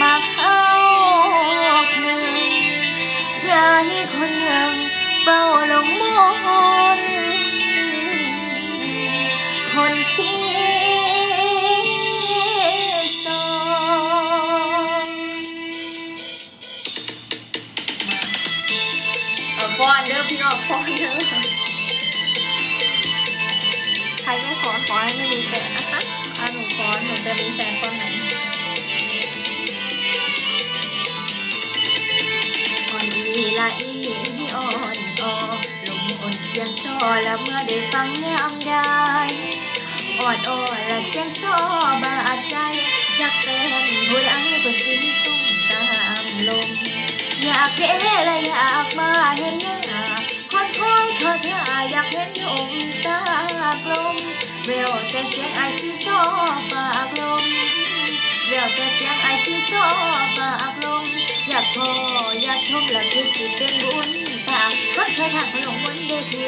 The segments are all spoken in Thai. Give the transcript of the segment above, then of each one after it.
มาเข้าหนึ่งใครคนหนึ่งเฝ้าลงมนคนเสียสองเอาฟ้อนเด้อพี่น้องฟ้อนเด้อใครไม่ขอนขอให้ไม่มีแฟนนะคะถ้าหนูฟ้อนหนูจะ ซอแล้วเมื่อได้ฟังยามใดอ่อนอ่อนและเสียงซอบาดใจอยากเป็นผู้ใดก็สิ้นต้องตามลมอยาก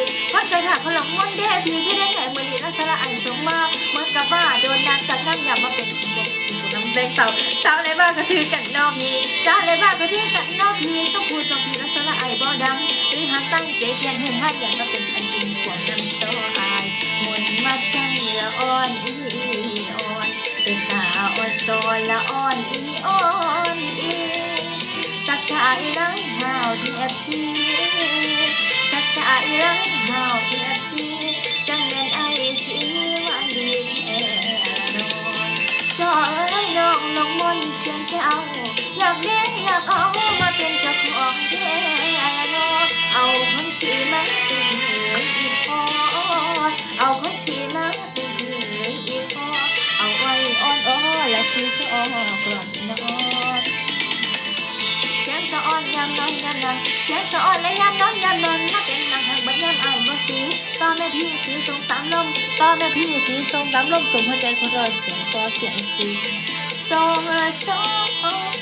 นเดทีคนเคยถักขนมมนเดทีที่ได้ไงมือนีนักสละไอสงมาเมื่อกับว่าโดนนางจากน้ำยำมาเป็นคุณบอกน้ำแดงสาวสาวในบ้านก็ถือกันนอกนี้สาวในบ้านก็ถือกันนอกนี้ต้องพูดต้องพีนักสละไอบ่ดังหรือหาตั้งใจเพียนเห็นหันอย่างมาเป็นอันจริงขวบน้ำโตอายมนมาใจละอ่อนอีอ่อนเป็นตาอ่อนโซนละอ่อนอีอ่อนอีสักชายนังหา สีมาเป็นเหนืออีกพอเอาคนสีมาเป็นเหนืออีกพอเอาไว้อ่อนอ้อและชีสอ้อกล่อมนอนเสียงสะอ่อนยามนอนยามนอนเสียงสะอ่อนและยามนอนยามนอนมาเป็นนางห่งบัดยามอายบ่สีต่อแม่พี่สีทรงตามลมต่อแม่พี่สีทรงตามลมส่งหัวใจคนรอเสียงก็เสียงสีทรงทรง